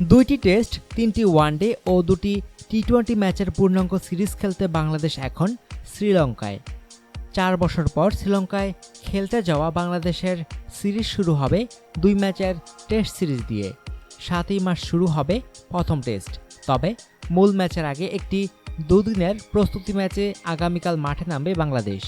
দুইটি টেস্ট, তিনটি ওয়ানডে ও দুটি টি টোয়েন্টি ম্যাচের পূর্ণাঙ্গ সিরিজ খেলতে বাংলাদেশ এখন শ্রীলঙ্কায়। চার বছর পর শ্রীলঙ্কায় খেলতে যাওয়া বাংলাদেশের সিরিজ শুরু হবে দুই ম্যাচের টেস্ট সিরিজ দিয়ে। সাতই মার্চ শুরু হবে প্রথম টেস্ট। তবে মূল ম্যাচের আগে একটি দুদিনের প্রস্তুতি ম্যাচে আগামীকাল মাঠে নামবে বাংলাদেশ।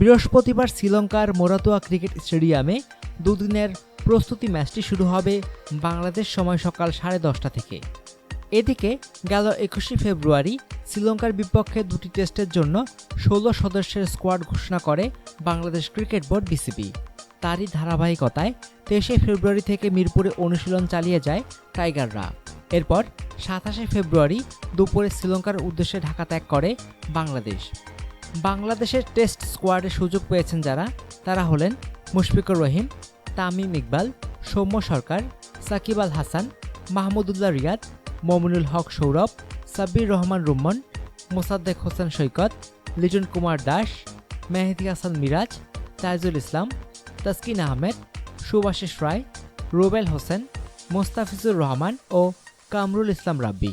বৃহস্পতিবার শ্রীলঙ্কার মোরাতোয়া ক্রিকেট স্টেডিয়ামে দুদিনের প্রস্তুতি ম্যাচটি শুরু হবে বাংলাদেশ সময় সকাল সাড়ে দশটা থেকে। এদিকে গেল একুশে ফেব্রুয়ারি, শ্রীলঙ্কার বিপক্ষে দুটি টেস্টের জন্য ষোলো সদস্যের স্কোয়াড ঘোষণা করে বাংলাদেশ ক্রিকেট বোর্ড বিসিবি। তারই ধারাবাহিকতায় তেইশে ফেব্রুয়ারি থেকে মিরপুরে অনুশীলন চালিয়ে যায় টাইগাররা। এরপর সাতাশে ফেব্রুয়ারি দুপুরে শ্রীলঙ্কার উদ্দেশ্যে ঢাকা ত্যাগ করে বাংলাদেশ। বাংলাদেশের টেস্ট স্কোয়াডে সুযোগ পেয়েছেন যারা, তারা হলেন মুশফিকুর রহিম, তামিম ইকবাল, সৌম্য সরকার, সাকিব আল হাসান, মাহমুদুল্লাহ রিয়াদ, মমিনুল হক সৌরভ, সাব্বির রহমান রুম্মন, মোসাদ্দেক হোসেন সৈকত, লিটন কুমার দাস, মেহেদি হাসান মিরাজ, তাইজুল ইসলাম, তাসকিন আহমেদ, সুভাষিস রায়, রুবেল হোসেন, মোস্তাফিজুর রহমান ও কামরুল ইসলাম রাব্বি।